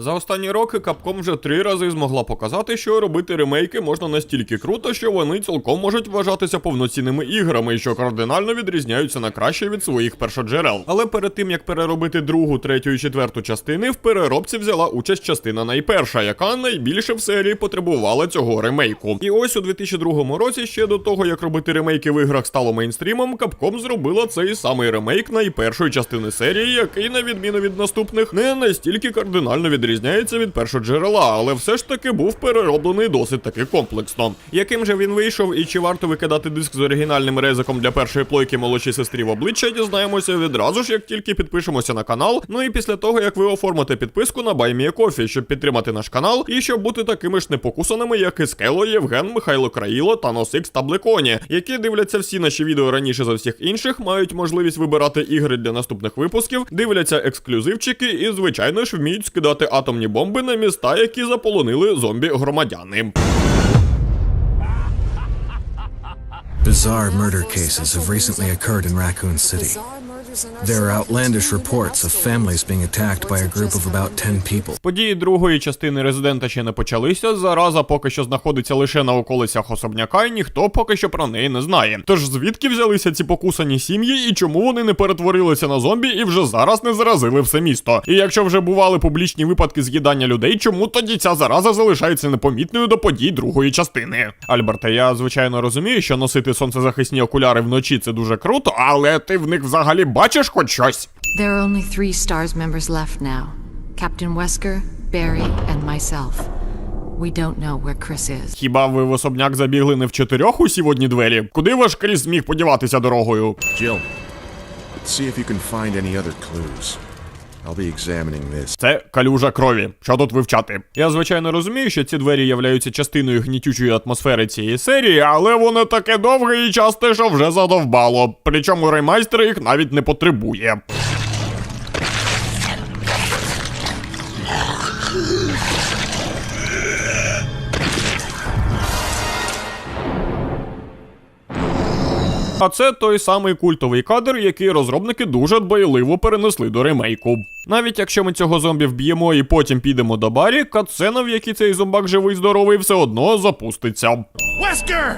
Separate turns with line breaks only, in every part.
За останні роки Capcom вже три рази змогла показати, що робити ремейки можна настільки круто, що вони цілком можуть вважатися повноцінними іграми, що кардинально відрізняються на краще від своїх першоджерел. Але перед тим як переробити другу, третю і четверту частини, в переробці взяла участь частина найперша, яка найбільше в серії потребувала цього ремейку. І ось у 2002 році, ще до того як робити ремейки в іграх стало мейнстрімом, Capcom зробила цей самий ремейк найпершої частини серії, який, на відміну від наступних, не настільки кардинально відрізняється від першоджерела, але все ж таки був перероблений досить таки комплексно. Яким же він вийшов і чи варто викидати диск з оригінальним резиком для першої плойки молодшій сестрі в обличчя, дізнаємося відразу ж, як тільки підпишемося на канал. Ну і після того, як ви оформите підписку на BuyMeACoffee, щоб підтримати наш канал, і щоб бути такими ж непокусаними, як і Скело, Євген, Михайло Країло та Носикс та Блеконі, які дивляться всі наші відео раніше за всіх інших, мають можливість вибирати ігри для наступних випусків, дивляться ексклюзивчики і, звичайно ж, вміють скидати атомні бомби на міста, які заполонили зомбі-громадяни.
Bizarre murder cases have recently occurred in Raccoon City. There are outlandish reports of families being attacked by a group of about 10 people.
Події другої частини резидента ще не почалися. Зараза поки що знаходиться лише на околицях особняка, і ніхто поки що про неї не знає. Тож звідки взялися ці покусані сім'ї і чому вони не перетворилися на зомбі і вже зараз не заразили все місто? І якщо вже бували публічні випадки з'їдання людей, чому тоді ця зараза залишається непомітною до подій другої частини? Альберте, я звичайно розумію, що носити сонцезахисні окуляри вночі це дуже круто, але ти в них взагалі бачиш хоч щось?
There are only three STARS members left now Captain Wesker, Barry, and myself. We don't know where Chris is.
Хіба ви в особняк забігли не в чотирьох у сьогодні двері? Куди ваш Кріс зміг подіватися дорогою?
Jill, see if you can find any other clues. I'll.
Це калюжа крові. Що тут вивчати? Я звичайно розумію, що ці двері являються частиною гнітючої атмосфери цієї серії, але воно таке довге і часте, що вже задовбало. Причому ремайстер їх навіть не потребує. А це той самий культовий кадр, який розробники дуже дбайливо перенесли до ремейку. Навіть якщо ми цього зомбі вб'ємо і потім підемо до барі, катсцена, в якій цей зомбак живий здоровий, все одно запуститься.
Wesker!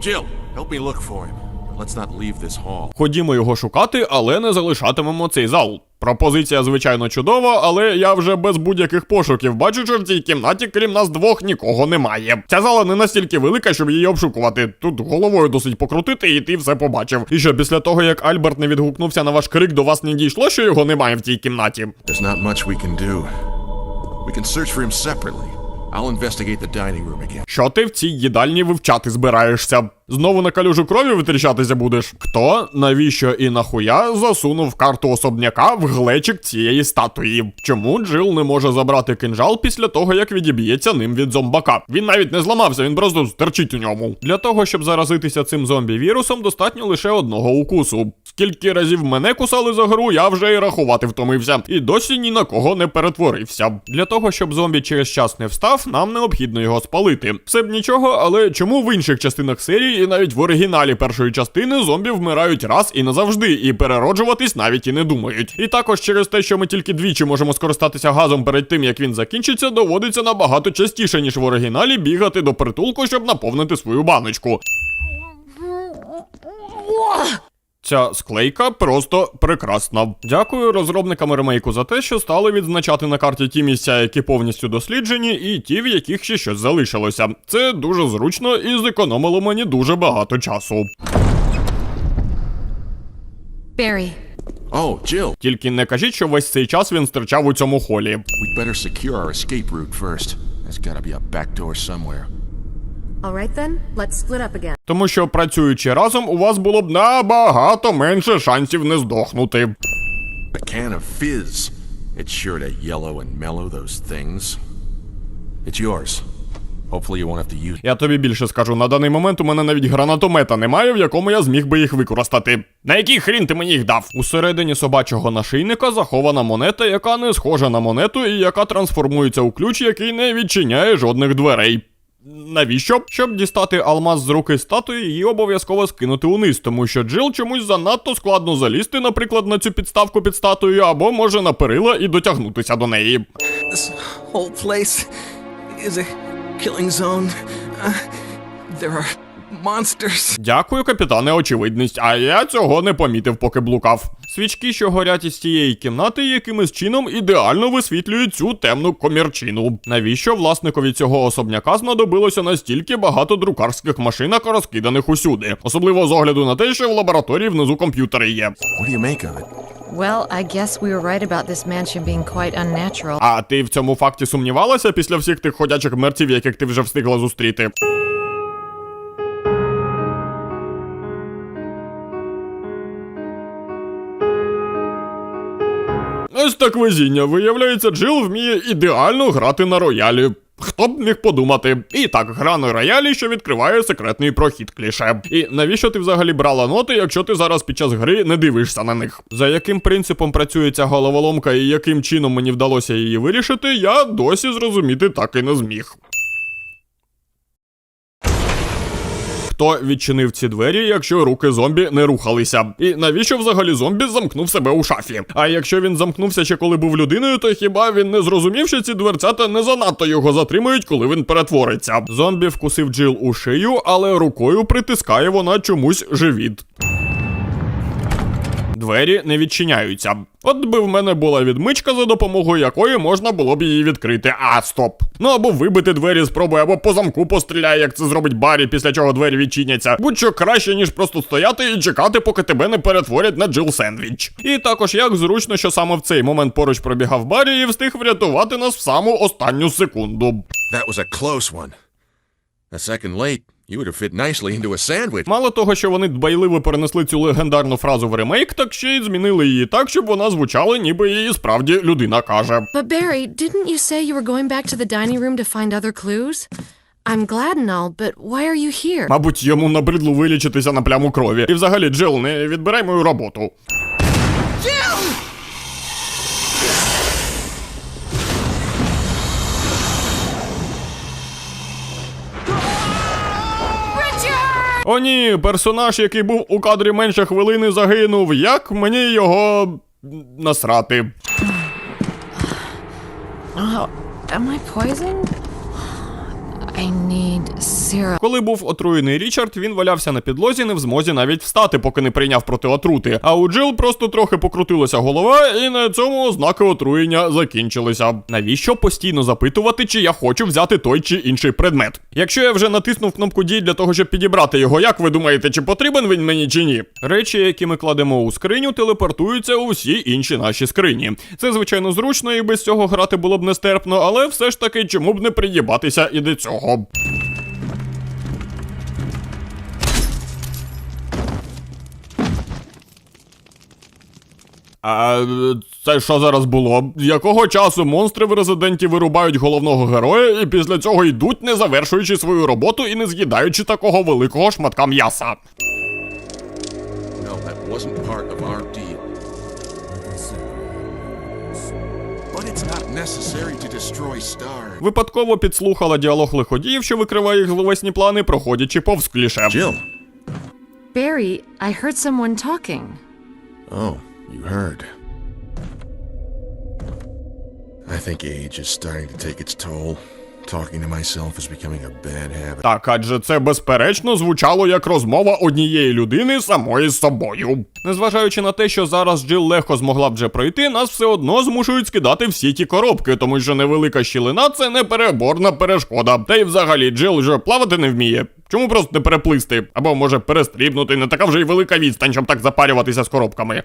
Jill, help me look for him. Let's not leave this hall.
Ходімо його шукати, але не залишатимемо цей зал. Пропозиція, звичайно, чудова, але я вже без будь-яких пошуків бачу, що в цій кімнаті, крім нас двох, нікого немає. Ця зала не настільки велика, щоб її обшукувати. Тут головою досить покрутити, і ти все побачив. І що після того, як Альберт не відгукнувся на ваш крик, до вас не дійшло, що його немає в цій кімнаті.
There's not much we can do. We can search for him separately. I'll investigate the dining room again.
Що ти в цій їдальні вивчати збираєшся? Знову на калюжу крові витріщатися будеш? Хто, навіщо і нахуя засунув карту особняка в глечик цієї статуї? Чому Джил не може забрати кинжал після того, як відіб'ється ним від зомбака? Він навіть не зламався, він просто стерчить у ньому. Для того, щоб заразитися цим зомбі-вірусом, достатньо лише одного укусу. Скільки разів мене кусали за гру, я вже і рахувати втомився, і досі ні на кого не перетворився. Для того, щоб зомбі через час не встав, нам необхідно його спалити. Все б нічого, але чому в інших частинах серії і навіть в оригіналі першої частини зомбі вмирають раз і назавжди, і перероджуватись навіть і не думають. І також через те, що ми тільки двічі можемо скористатися газом перед тим, як він закінчиться, доводиться набагато частіше, ніж в оригіналі, бігати до притулку, щоб наповнити свою баночку. Ця склейка просто прекрасна. Дякую розробникам ремейку за те, що стали відзначати на карті ті місця, які повністю досліджені, і ті, в яких ще щось залишилося. Це дуже зручно і зекономило мені дуже багато часу.
Barry,
Oh, Jill,
Тільки не кажіть, що весь цей час він стирчав у цьому холі.
we'd better secure our escape route first. There's gotta be a back door somewhere.
All right then, let's split up again.
Тому що працюючи разом, у вас було б набагато менше шансів не здохнути.
A can of fizz. It's sure to yellow and mellow those things. It's yours. Hopefully you won't have to use
Я тобі більше скажу, на даний момент у мене навіть гранатомета немає, в якому я зміг би їх використати. На який хрін ти мені їх дав? Усередині собачого нашийника захована монета, яка не схожа на монету і яка трансформується у ключ, який не відчиняє жодних дверей. Навіщо? Щоб дістати алмаз з руки статуї, її обов'язково скинути униз, тому що Джил чомусь занадто складно залізти, наприклад, на цю підставку під статуєю, або може на перила і дотягнутися до неї.
This whole place is a killing zone. Uh, there are monsters.
Дякую, капітане, очевидність, а я цього не помітив, поки блукав. Свічки, що горять із тієї кімнати, якимось чином ідеально висвітлюють цю темну комірчину. Навіщо власникові цього особняка знадобилося настільки багато друкарських машинок, розкиданих усюди, особливо з огляду на те, що в лабораторії внизу комп'ютери є.
What do you make of it?
Well, I guess we were right about this mansion being quite unnatural.
А ти в цьому факті сумнівалася після всіх тих ходячих мерців, яких ти вже встигла зустріти? Ось так везіння. Виявляється, Джил вміє ідеально грати на роялі. Хто б міг подумати? І так, гра на роялі, що відкриває секретний прохід кліше. І навіщо ти взагалі брала ноти, якщо ти зараз під час гри не дивишся на них? За яким принципом працює ця головоломка і яким чином мені вдалося її вирішити, я досі зрозуміти так і не зміг. Хто відчинив ці двері, якщо руки зомбі не рухалися? І навіщо взагалі зомбі замкнув себе у шафі? А якщо він замкнувся ще коли був людиною, то хіба він не зрозумів, що ці дверцята не занадто його затримують, коли він перетвориться? Зомбі вкусив Джил у шию, але рукою притискає вона чомусь живіт. Двері не відчиняються. От би в мене була відмичка, за допомогою якої можна було б її відкрити. А, стоп. Ну або вибити двері спробуй, або по замку постріляй, як це зробить Барі, після чого двері відчиняться. Будь-що краще, ніж просто стояти і чекати, поки тебе не перетворять на Джил Сендвіч. І також як зручно, що саме в цей момент поруч пробігав Барі і встиг врятувати нас в саму останню секунду.
That was a close one. A second late, you would have fit nicely into a sandwich.
Мало того, що вони дбайливо перенесли цю легендарну фразу в ремейк, так ще й змінили її так, щоб вона звучала, ніби її справді людина каже.
But Barry, didn't you say you were going back to the dining room to find other clues? I'm glad and all, but why are you here?
Мабуть, йому набридло вилічитися на пляму крові. І взагалі, Джил, не відбирай мою роботу. О ні, персонаж, який був у кадрі менше хвилини, загинув. Як мені його насрати?
Oh, am I poisoned? I need syrup.
Коли був отруєний Річард, він валявся на підлозі, не в змозі навіть встати, поки не прийняв проти отрути. А у Джил просто трохи покрутилася голова, і на цьому ознаки отруєння закінчилися. Навіщо постійно запитувати, чи я хочу взяти той чи інший предмет? Якщо я вже натиснув кнопку дій для того, щоб підібрати його, як ви думаєте, чи потрібен він мені чи ні? Речі, які ми кладемо у скриню, телепортуються у всі інші наші скрині. Це звичайно зручно, і без цього грати було б нестерпно, але все ж таки, чому б не приїбатися і до цього. А е, це що зараз було? Якого часу монстри в резиденті вирубають головного героя і після цього йдуть, не завершуючи свою роботу і не з'їдаючи такого великого шматка м'яса?
No,
Випадково підслухала діалог лиходіїв, що викриває їх зловесні плани, проходячи повз кліше.
Jill.
Barry, I heard someone talking.
Oh, you heard. I think age is starting to take its toll. Talking to myself is becoming a bad habit.
Так, адже це безперечно звучало як розмова однієї людини самої з собою. Незважаючи на те, що зараз Джил легко змогла б вже пройти, нас все одно змушують скидати всі ті коробки, тому що невелика щілина це не переборна перешкода. Та й взагалі Джил вже плавати не вміє. Чому просто не переплисти? Або може перестрібнути, не така вже й велика відстань, щоб так запарюватися з коробками.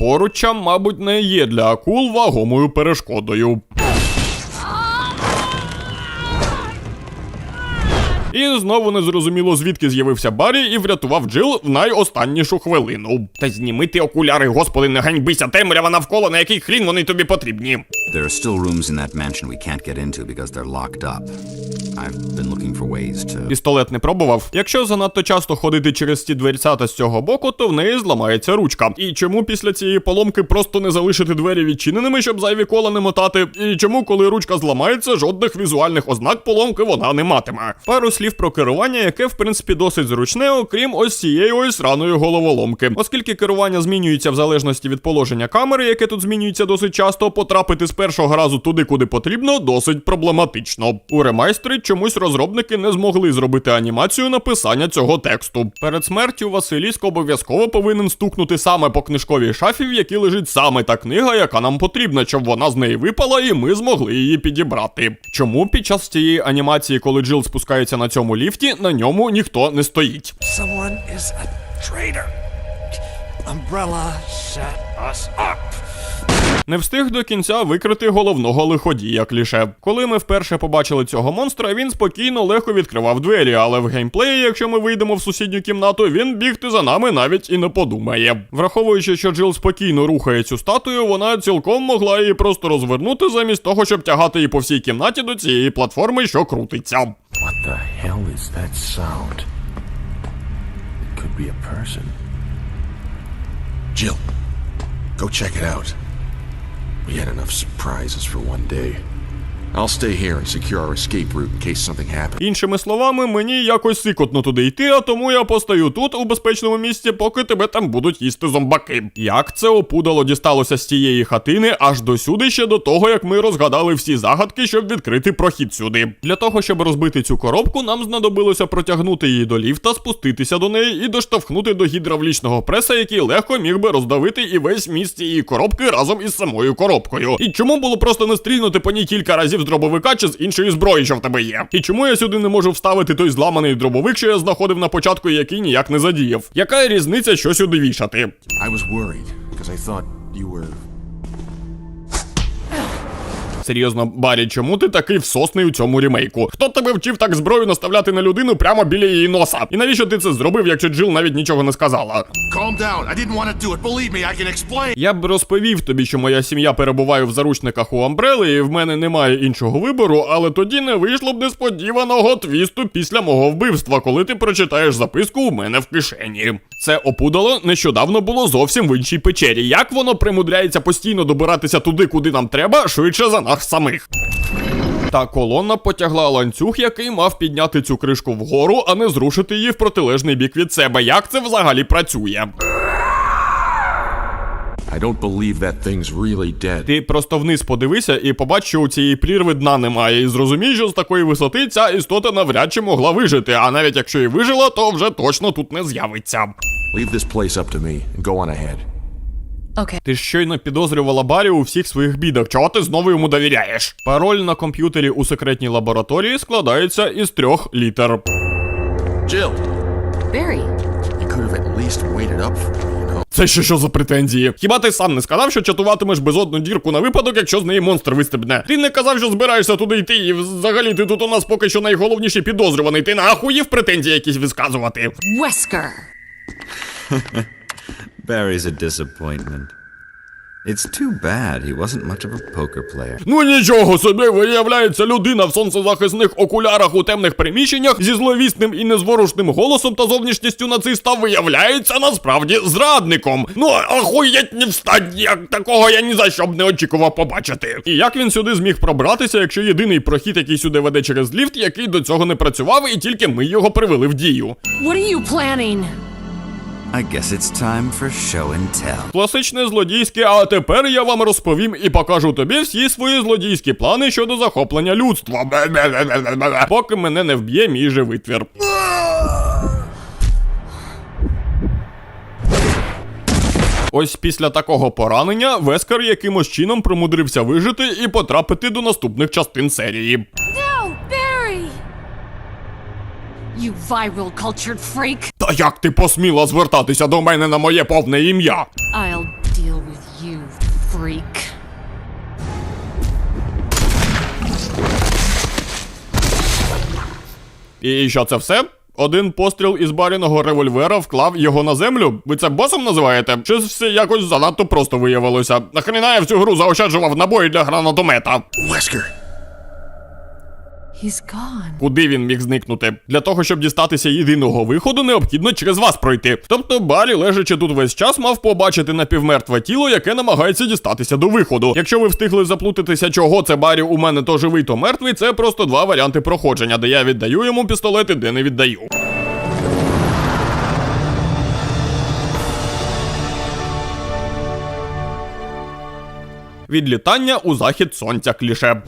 Поруччя, мабуть, не є для акул вагомою перешкодою. І знову незрозуміло звідки з'явився Баррі і врятував Джил в найостаннішу хвилину. Та зніми ти окуляри, господи, не ганьбися, темрява навколо, на який хрін вони тобі потрібні.
There are still rooms in that mansion we can't get into because they're locked up. I've been looking for ways to.
Пістолет не пробував. Якщо занадто часто ходити через ці дверцята з цього боку, то в неї зламається ручка. І чому після цієї поломки просто не залишити двері відчиненими, щоб зайві кола не мотати? І чому, коли ручка зламається, жодних візуальних ознак поломки вона не матиме? Пару слів про керування, яке в принципі досить зручне, окрім ось цієї ось раної головоломки. Оскільки керування змінюється в залежності від положення камери, яке тут змінюється досить часто, потрапити з першого разу туди, куди потрібно, досить проблематично. У ремайстрі чомусь розробники не змогли зробити анімацію написання цього тексту. Перед смертю Василіск обов'язково повинен стукнути саме по книжковій шафі, в якій лежить саме та книга, яка нам потрібна, щоб вона з неї випала, і ми змогли її підібрати. Чому під час цієї анімації, коли Джил спускається на цьому ліфті, на ньому ніхто не стоїть?
Set us up.
Не встиг до кінця викрити головного лиходія кліше. Коли ми вперше побачили цього монстра, він спокійно легко відкривав двері, але в геймплеї, якщо ми вийдемо в сусідню кімнату, він бігти за нами навіть і не подумає. Враховуючи, що Джил спокійно рухає цю статую, вона цілком могла її просто розвернути замість того, щоб тягати її по всій кімнаті до цієї платформи, що крутиться.
What the hell is that sound? It could be a person. Jill, go check it out. We had enough surprises for one day. I'll stay here and secure our escape route in case something happens.
Іншими словами, мені якось сикотно туди йти, а тому я постою тут у безпечному місці, поки тебе там будуть їсти зомбаки. Як це опудало дісталося з тієї хатини аж до сюди, ще до того, як ми розгадали всі загадки, щоб відкрити прохід сюди. Для того, щоб розбити цю коробку, нам знадобилося протягнути її до ліфта, спуститися до неї і доштовхнути до гідравлічного преса, який легко міг би роздавити і весь міст цієї коробки разом із самою коробкою. І чому було просто не стрільнути по ній кілька разів з дробовика чи з іншої зброї, що в тебе є? І чому я сюди не можу вставити той зламаний дробовик, що я знаходив на початку, який ніяк не задіяв? Яка різниця, що сюди вішати?
I was worried because I thought you were.
Серйозно, Барі, чому ти такий всосний у цьому ремейку? Хто тебе вчив так зброю наставляти на людину прямо біля її носа? І навіщо ти це зробив, якщо Джил навіть нічого не сказала? Я б розповів тобі, що моя сім'я перебуває в заручниках у Амбрели, і в мене немає іншого вибору, але тоді не вийшло б несподіваного твісту після мого вбивства, коли ти прочитаєш записку у мене в кишені. Це опудало нещодавно було зовсім в іншій печері. Як воно примудряється постійно добиратися туди, куди нам треба, швидше за нас самих. Та колона потягла ланцюг, який мав підняти цю кришку вгору, а не зрушити її в протилежний бік від себе. Як це взагалі працює?
I don't believe that thing's really dead.
Ти просто вниз подивися і побач, що у цієї плірви дна немає, і зрозумій, що з такої висоти ця істота навряд чи могла вижити, а навіть якщо і вижила, то вже точно тут не з'явиться.
Leave this place up to me and go on ahead.
Okay.
Ти щойно підозрювала Барі у всіх своїх бідах. Чого ти знову йому довіряєш? Пароль на комп'ютері у секретній лабораторії складається із трьох літер.
Jill,
Barry,
you could have at least waited up for me, you know.
Це ще що за претензії? Хіба ти сам не сказав, що чатуватимеш безодну дірку на випадок, якщо з неї монстр вистрибне? Ти не казав, що збираєшся туди йти, і взагалі ти тут у нас поки що найголовніший підозрюваний. Ти нахуїв претензії якісь висказувати.
Wesker.
Barry's a disappointment. It's too bad he wasn't much of a poker player.
Ну нічого собі, виявляється, людина в сонцезахисних окулярах у темних приміщеннях зі зловісним і незворушним голосом та зовнішністю нациста виявляється насправді зрадником. Ну ахуєть не встать, як такого я ні за що б не очікував побачити. І як він сюди зміг пробратися, якщо єдиний прохід, який сюди веде через ліфт, який до цього не працював, і тільки ми його привели в дію.
What are you planning?
I guess it's time for show and tell.
Класичне злодійське, а тепер я вам розповім і покажу тобі всі свої злодійські плани щодо захоплення людства. Поки мене не вб'є мій же витвір. Ось після такого поранення Вескар якимось чином примудрився вижити і потрапити до наступних частин серії.
No, Barry! You viral cultured freak!
Та як ти посміла звертатися до мене на моє повне ім'я?
I'll deal with you, freak.
І що це все? Один постріл із баріного револьвера вклав його на землю. Ви це босом називаєте? Чи все якось занадто просто виявилося? Нахрена я в цю гру заощаджував набої для гранатомета?
Wesker!
Куди він міг зникнути? Для того, щоб дістатися єдиного виходу, необхідно через вас пройти. Тобто Барі, лежачи тут весь час, мав побачити напівмертве тіло, яке намагається дістатися до виходу. Якщо ви встигли заплутатися, чого це Барі у мене то живий, то мертвий, це просто два варіанти проходження, де я віддаю йому пістолети, де не віддаю. Відлітання у захід сонця кліше.